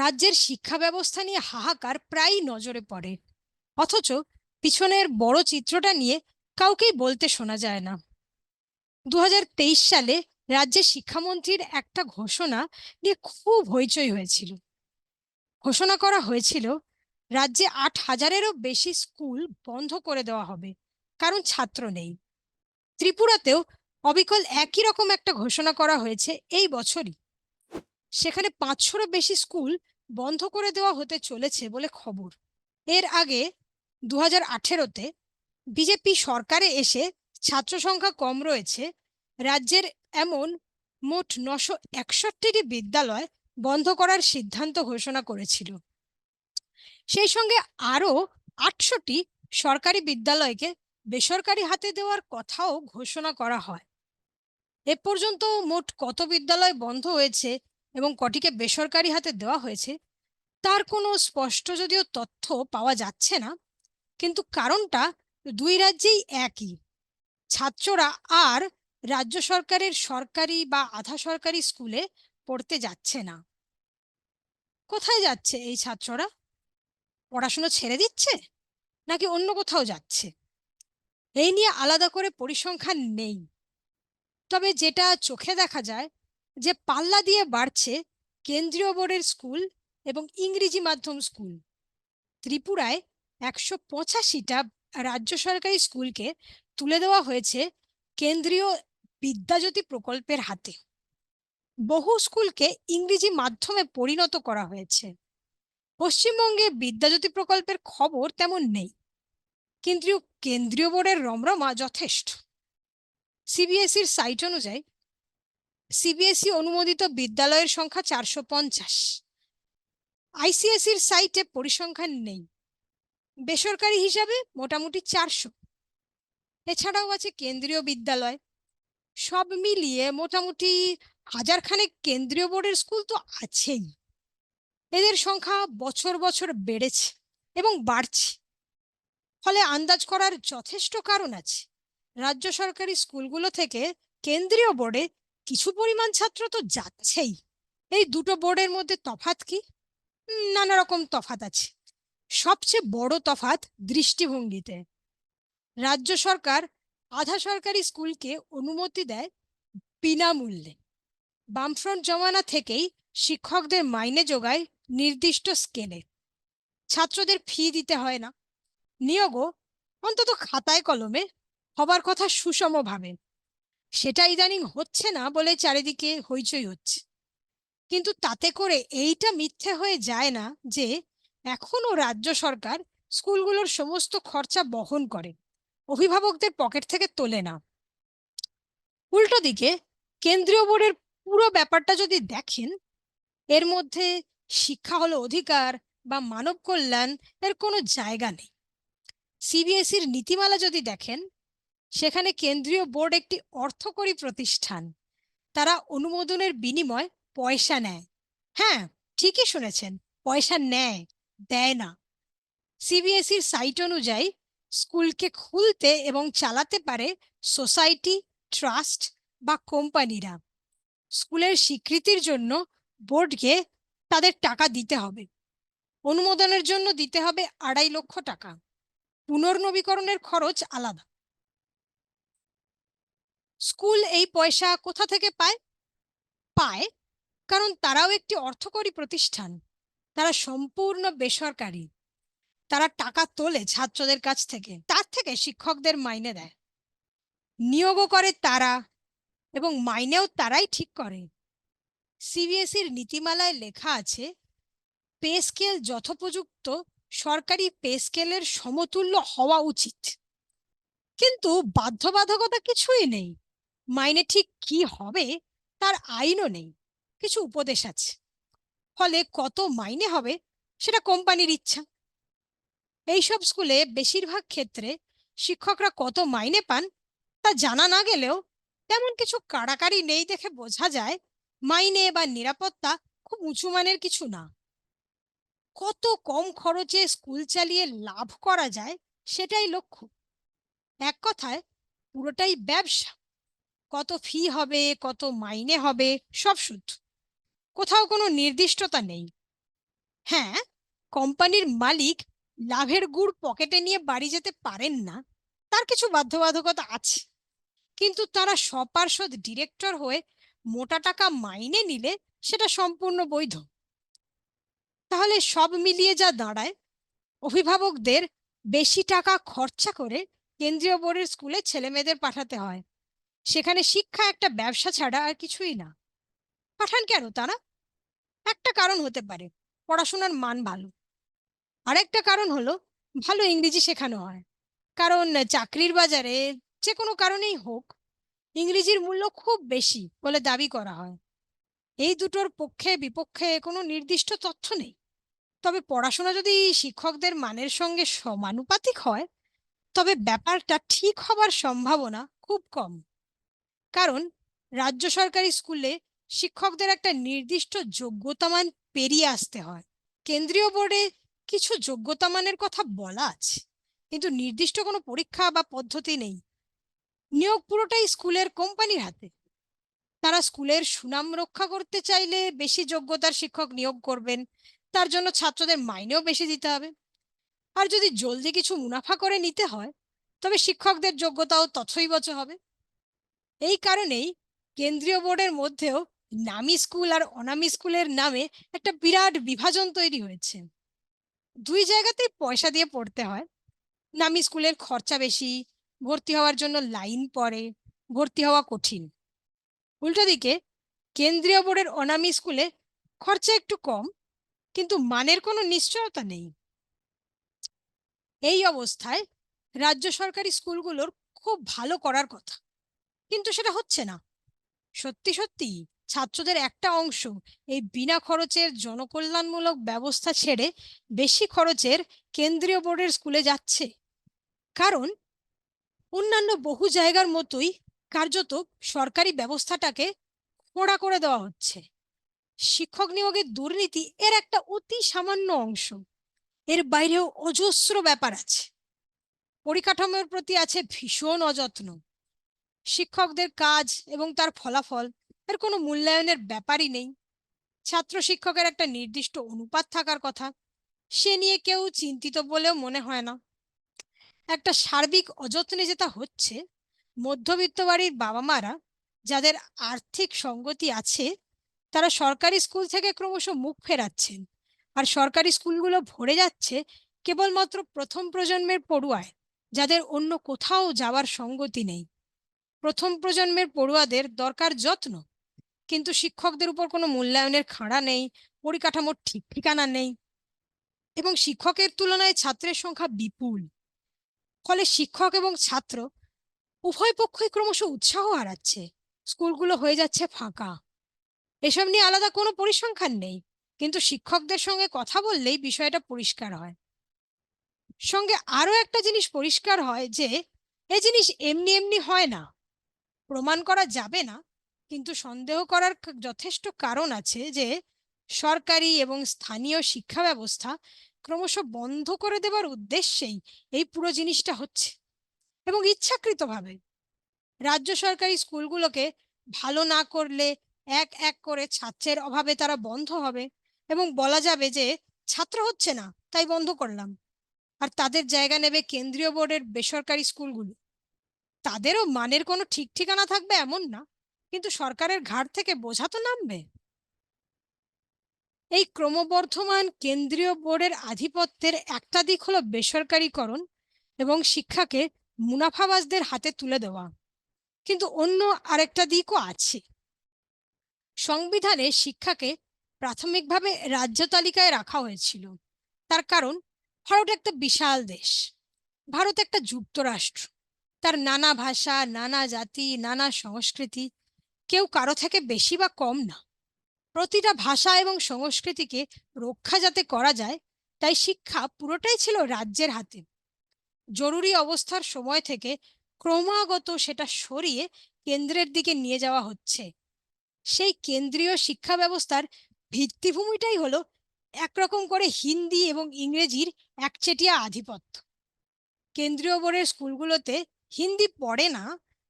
রাজ্যের শিক্ষা ব্যবস্থা নিয়ে হাহাকার প্রায়ই নজরে পড়ে। অথচ পিছনের বড় চিত্রটা নিয়ে কাউকেই বলতে শোনা যায় না। দুহাজার তেইশ সালে রাজ্যের শিক্ষামন্ত্রীর একটা ঘোষণা নিয়ে খুব হইচই হয়েছিল। ঘোষণা করা হয়েছিল, রাজ্যে আট হাজারেরও বেশি স্কুল বন্ধ করে দেওয়া হবে, কারণ ছাত্র নেই। ত্রিপুরাতেও অবিকল একই রকম একটা ঘোষণা করা হয়েছে এই বছরই। সেখানে পাঁচশোরও বেশি স্কুল বন্ধ করে দেওয়া হতে চলেছে বলে খবর। এর আগে দু হাজার আঠেরোতে বিজেপি সরকারে এসে ছাত্র সংখ্যা কম রয়েছে, রাজ্যের এমন মোট নশো একষট্টিটি বিদ্যালয় বন্ধ করার সিদ্ধান্ত ঘোষণা করেছিল। সেই সঙ্গে আরও আটশোটি সরকারি বিদ্যালয়কে বেসরকারি হাতে দেওয়ার কথাও ঘোষণা করা হয়। এ পর্যন্ত মোট কত বিদ্যালয় বন্ধ হয়েছে এবং কটিকে বেসরকারি হাতে দেওয়া হয়েছে, তার কোনো স্পষ্ট যদিও তথ্য পাওয়া যাচ্ছে না, কিন্তু কারণটা দুই রাজ্যেই একই। ছাত্ররা আর রাজ্য সরকারের সরকারি বা আধা সরকারি স্কুলে পড়তে যাচ্ছে না। কোথায় যাচ্ছে এই ছাত্ররা? পড়াশুনো ছেড়ে দিচ্ছে? নাকি অন্য কোথাও যাচ্ছে? এই নিয়ে আলাদা করে পরিসংখ্যান নেই। তবে যেটা চোখে দেখা যায় যে পাল্লা দিয়ে বাড়ছে কেন্দ্রীয় বোর্ডের স্কুল এবং ইংরেজি মাধ্যম স্কুল। ত্রিপুরায় একশো পঁচাশিটা রাজ্য সরকারি স্কুলকে তুলে দেওয়া হয়েছে কেন্দ্রীয় বিদ্যাজ্যোতি প্রকল্পের হাতে। বহু স্কুলকে ইংরেজি মাধ্যমে পরিণত করা হয়েছে। পশ্চিমবঙ্গে বিদ্যাজ্যোতি প্রকল্পের খবর তেমন নেই। কিন্তু কেন্দ্রীয় বোর্ডের রমরমা যথেষ্ট। সিবিএসইর সাইট অনুযায়ী সিবিএসই অনুমোদিত বিদ্যালয়ের সংখ্যা চারশো পঞ্চাশ। আইসিএসির সাইটে পরিসংখ্যান নেই। বেসরকারি হিসাবে মোটামুটি চারশো। এছাড়াও আছে কেন্দ্রীয় বিদ্যালয়। সব মিলিয়ে মোটামুটি হাজার খানেক কেন্দ্রীয় বোর্ডের স্কুল তো আছেই। এদের সংখ্যা বছর বছর বেড়েছে এবং বাড়ছে। ফলে আন্দাজ করার যথেষ্ট কারণ আছে। রাজ্য সরকারি স্কুলগুলো থেকে কেন্দ্রীয় বোর্ডে কিছু পরিমাণ ছাত্র তো যাচ্ছেই। এই দুটো বোর্ডের মধ্যে তফাত কি? নানা রকম তফাত আছে। সবচেয়ে বড় তফাত দৃষ্টিভঙ্গিতে। রাজ্য সরকার আধা সরকারি স্কুলকে অনুমতি দেয় বিনামূল্যে। বামফ্রন্ট জমানা থেকেই শিক্ষকদের মাইনে যোগায় নির্দিষ্ট স্কেলে। ছাত্রদের ফি দিতে হয় না। নিয়োগও অন্তত খাতায় কলমে হবার কথা সুষমভাবে সেটা ইদানিং হচ্ছে না বলে চারিদিকে হইচই হচ্ছে। কিন্তু তাতে করে এইটা মিথ্যে হয়ে যায় না যে এখনও রাজ্য সরকার স্কুলগুলোর সমস্ত খরচা বহন করে, অভিভাবকদের পকেট থেকে তোলে না। উল্টো দিকে কেন্দ্রীয় বোর্ডের পুরো ব্যাপারটা যদি দেখেন, এর মধ্যে শিক্ষা হলো অধিকার বা মানব কল্যাণ এর কোনো জায়গা নেই। সিবিএসইর নীতিমালা যদি দেখেন সেখানে কেন্দ্রীয় বোর্ড একটি অর্থকরী প্রতিষ্ঠান। তারা অনুমোদনের বিনিময় পয়সা নেয়। হ্যাঁ ঠিকই শুনেছেন, পয়সা নেয়, দেয় না। সিবিএসইর সাইট অনুযায়ী স্কুলকে খুলতে এবং চালাতে পারে সোসাইটি, ট্রাস্ট বা কোম্পানিরা। স্কুলের স্বীকৃতির জন্য বোর্ডকে তাদের টাকা দিতে হবে। অনুমোদনের জন্য দিতে হবে আড়াই লক্ষ টাকা। পুনর্নবীকরণের খরচ আলাদা। স্কুল এই পয়সা কোথা থেকে পায়? পায় কারণ তারাও একটি অর্থকরী প্রতিষ্ঠান। তারা সম্পূর্ণ বেসরকারি। তারা টাকা তোলে ছাত্রদের কাছ থেকে। তার থেকে শিক্ষকদের মাইনে দেয়। নিয়োগও করে তারা এবং মাইনেও তারাই ঠিক করে। সিবিএসইর নীতিমালায় লেখা আছে, পে স্কেল যথোপযুক্ত সরকারি পে স্কেলের সমতুল্য হওয়া উচিত। কিন্তু বাধ্যবাধকতা কিছুই নেই। মাইনে ঠিক কি হবে তার আইনও নেই, কিছু উপদেশ আছে। ফলে কত মাইনে হবে সেটা কোম্পানির ইচ্ছা। এইসব স্কুলে বেশিরভাগ ক্ষেত্রে শিক্ষকরা কত মাইনে পান তা জানা না গেলেও তেমন কিছু কাড়াকাড়ি নেই দেখে বোঝা যায় মাইনে বা নিরাপত্তা খুব উঁচু মানের কিছু না। কত কম খরচে স্কুল চালিয়ে লাভ করা যায় সেটাই লক্ষ্য। এক কথায় পুরোটাই ব্যবসা। কত ফি হবে, কত মাইনে হবে, সব সুদ কোথাও কোনো নির্দিষ্টতা নেই। হ্যাঁ কোম্পানির মালিক লাভের গুড় পকেটে নিয়ে বাড়ি যেতে পারেন না, তার কিছু বাধ্যবাধকতা আছে। কিন্তু তারা সপার্ষদ ডিরেক্টর হয়ে মোটা টাকা মাইনে নিলে সেটা সম্পূর্ণ বৈধ। তাহলে সব মিলিয়ে যা দাঁড়ায়, অভিভাবকদের বেশি টাকা খরচা করে কেন্দ্রীয় বোর্ডের স্কুলে ছেলে মেয়েদের পাঠাতে হয়। সেখানে শিক্ষা একটা ব্যবসা ছাড়া আর কিছুই না। পাঠান কেন তারা? একটা কারণ হতে পারে, পড়াশোনার মান ভালো। আরেকটা কারণ হলো, ভালো ইংরেজি শেখানো হয়। কারণ চাকরির বাজারে যে কোনো কারণেই হোক, ইংরেজির মূল্য খুব বেশি বলে দাবি করা হয়। এই দুটোর পক্ষে বিপক্ষে কোনো নির্দিষ্ট তথ্য নেই। তবে পড়াশোনা যদি শিক্ষকদের মানের সঙ্গে সমানুপাতিক হয়, তবে ব্যাপারটা ঠিক হবার সম্ভাবনা খুব কম। কারণ রাজ্য সরকারি স্কুলে শিক্ষকদের একটা নির্দিষ্ট যোগ্যতামান পেরিয়ে আসতে হয়। কেন্দ্রীয় বোর্ডে কিছু যোগ্যতা মানের কথা বলা আছে, কিন্তু নির্দিষ্ট কোনো পরীক্ষা বা পদ্ধতি নেই। নিয়োগ পুরোটাই স্কুলের কোম্পানির হাতে। তারা স্কুলের সুনাম রক্ষা করতে চাইলে বেশি যোগ্যতার শিক্ষক নিয়োগ করবেন, তার জন্য ছাত্রদের মাইনেও বেশি দিতে হবে। আর যদি জলদি কিছু মুনাফা করে নিতে হয়, তবে শিক্ষকদের যোগ্যতাও তথৈবচ হবে। এই কারণেই কেন্দ্রীয় বোর্ডের মধ্যেও নামি স্কুল আর অনামি স্কুলের নামে একটা বিরাট বিভাজন তৈরি হয়েছে। দুই জায়গাতেই পয়সা দিয়ে পড়তে হয়। নামি স্কুলের খরচা বেশি, ভর্তি হওয়ার জন্য লাইন পড়ে, ভর্তি হওয়া কঠিন। উল্টো দিকে কেন্দ্রীয় বোর্ডের অনামি স্কুলে খরচা একটু কম, কিন্তু মানের কোনো নিশ্চয়তা নেই। এই অবস্থায় রাজ্য সরকারি স্কুলগুলোর খুব ভালো করার কথা। কিন্তু সেটা হচ্ছে না। সত্যি সত্যি ছাত্রদের একটা অংশ এই বিনা খরচের জনকল্যাণমূলক ব্যবস্থা ছেড়ে বেশি খরচের কেন্দ্রীয় বোর্ডের স্কুলে যাচ্ছে। কারণ অন্যান্য বহু জায়গার মতোই কার্যত সরকারি ব্যবস্থাটাকে খোড়া করে দেওয়া হচ্ছে। শিক্ষক নিয়োগের দুর্নীতি এর একটা অতি সামান্য অংশ। এর বাইরেও অজস্র ব্যাপার আছে। পরিকাঠামোর প্রতি আছে ভীষণ অযত্ন। শিক্ষকদের কাজ এবং তার ফলাফল এর কোনো মূল্যায়নের ব্যাপারই নেই। ছাত্র শিক্ষকের একটা নির্দিষ্ট অনুপাত থাকার কথা সে নিয়ে কেউ চিন্তিত বলেও মনে হয় না। একটা সার্বিক অযত্নে যেটা হচ্ছে, মধ্যবিত্ত বাড়ির বাবা মারা যাদের আর্থিক সঙ্গতি আছে, তারা সরকারি স্কুল থেকে ক্রমশ মুখ ফেরাচ্ছেন। আর সরকারি স্কুলগুলো ভরে যাচ্ছে কেবলমাত্র প্রথম প্রজন্মের পড়ুয়ায়, যাদের অন্য কোথাও যাওয়ার সঙ্গতি নেই। প্রথম প্রজন্মের পড়ুয়াদের দরকার যত্ন। কিন্তু শিক্ষকদের উপর কোনো মূল্যায়নের খাঁড়া নেই, পরিকাঠামোর ঠিক ঠিকানা নেই এবং শিক্ষকের তুলনায় ছাত্রের সংখ্যা বিপুল। ফলে শিক্ষক এবং ছাত্র উভয় পক্ষই ক্রমশ উৎসাহ হারাচ্ছে। স্কুলগুলো হয়ে যাচ্ছে ফাঁকা। এসব নিয়ে আলাদা কোনো পরিসংখ্যান নেই। কিন্তু শিক্ষকদের সঙ্গে কথা বললেই বিষয়টা পরিষ্কার হয়। সঙ্গে আরও একটা জিনিস পরিষ্কার হয় যে, এ জিনিস এমনি এমনি হয় না। প্রমাণ করা যাবে না, কিন্তু সন্দেহ করার যথেষ্ট কারণ আছে যে সরকারি এবং স্থানীয় শিক্ষা ব্যবস্থা ক্রমশ বন্ধ করে দেবার উদ্দেশ্যেই এই পুরো জিনিসটা হচ্ছে এবং ইচ্ছাকৃতভাবে। রাজ্য সরকারি স্কুলগুলোকে ভালো না করলে এক এক করে ছাত্রের অভাবে তারা বন্ধ হবে এবং বলা যাবে যে ছাত্র হচ্ছে না, তাই বন্ধ করলাম। আর তাদের জায়গা নেবে কেন্দ্রীয় বোর্ডের বেসরকারি স্কুলগুলো। তাদেরও মানের কোনো ঠিক ঠিকানা থাকবে এমন না, কিন্তু সরকারের ঘাট থেকে বোঝা তো নামবে। এই ক্রমবর্ধমান কেন্দ্রীয় বোর্ডের আধিপত্যের একটা দিক হলো বেসরকারীকরণ এবং শিক্ষাকে মুনাফাবাজদের হাতে তুলে দেওয়া, কিন্তু অন্য আরেকটা দিকও আছে। সংবিধানে শিক্ষাকে প্রাথমিকভাবে রাজ্য তালিকায় রাখা হয়েছিল, তার কারণ ভারত একটা বিশাল দেশ, ভারত একটা যুক্তরাষ্ট্র। তার নানা ভাষা, নানা জাতি, নানা সংস্কৃতি। কেউ কারও থেকে বেশি বা কম না। প্রতিটা ভাষা এবং সংস্কৃতিকে রক্ষা যাতে করা যায়, তাই শিক্ষা পুরোটাই ছিল রাজ্যের হাতে। জরুরি অবস্থার সময় থেকে ক্রমাগত সেটা সরিয়ে কেন্দ্রের দিকে নিয়ে যাওয়া হচ্ছে। সেই কেন্দ্রীয় শিক্ষা ব্যবস্থার ভিত্তিভূমিটাই হলো একরকম করে হিন্দি এবং ইংরেজির একচেটিয়া আধিপত্য। কেন্দ্রীয় বোর্ডের স্কুলগুলোতে হিন্দি পড়ে না,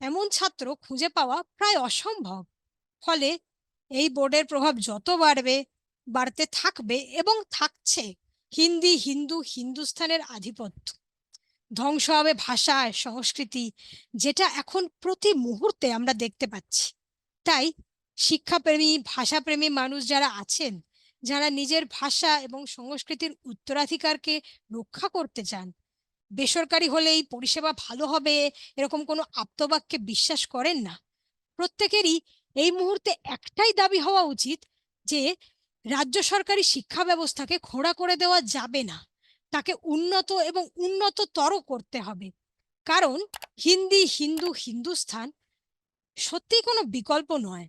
এমন ছাত্র খুঁজে পাওয়া প্রায় অসম্ভব। ফলে এই বোর্ডের প্রভাব যত বাড়বে, বাড়তে থাকবে এবং থাকছে হিন্দি, হিন্দু, হিন্দুস্থানের আধিপত্য। ধ্বংস হবে ভাষা, সংস্কৃতি, যেটা এখন প্রতি মুহূর্তে আমরা দেখতে পাচ্ছি। তাই শিক্ষাপ্রেমী, ভাষাপ্রেমী মানুষ যারা আছেন, যারা নিজের ভাষা এবং সংস্কৃতির উত্তরাধিকারকে রক্ষা করতে চান বেসরকারি হলে এই পরিষেবা ভালো হবে, এরকম কোনো আপ্তবাক্যে বিশ্বাস করেন না। প্রত্যেকেরই এই মুহূর্তে একটাই দাবি হওয়া উচিত যে, রাজ্য সরকারি শিক্ষা ব্যবস্থাকে খোঁড়া করে দেওয়া যাবে না। তাকে উন্নত এবং উন্নততর করতে হবে। কারণ হিন্দি হিন্দু হিন্দুস্থান সত্যি কোনো বিকল্প নয়।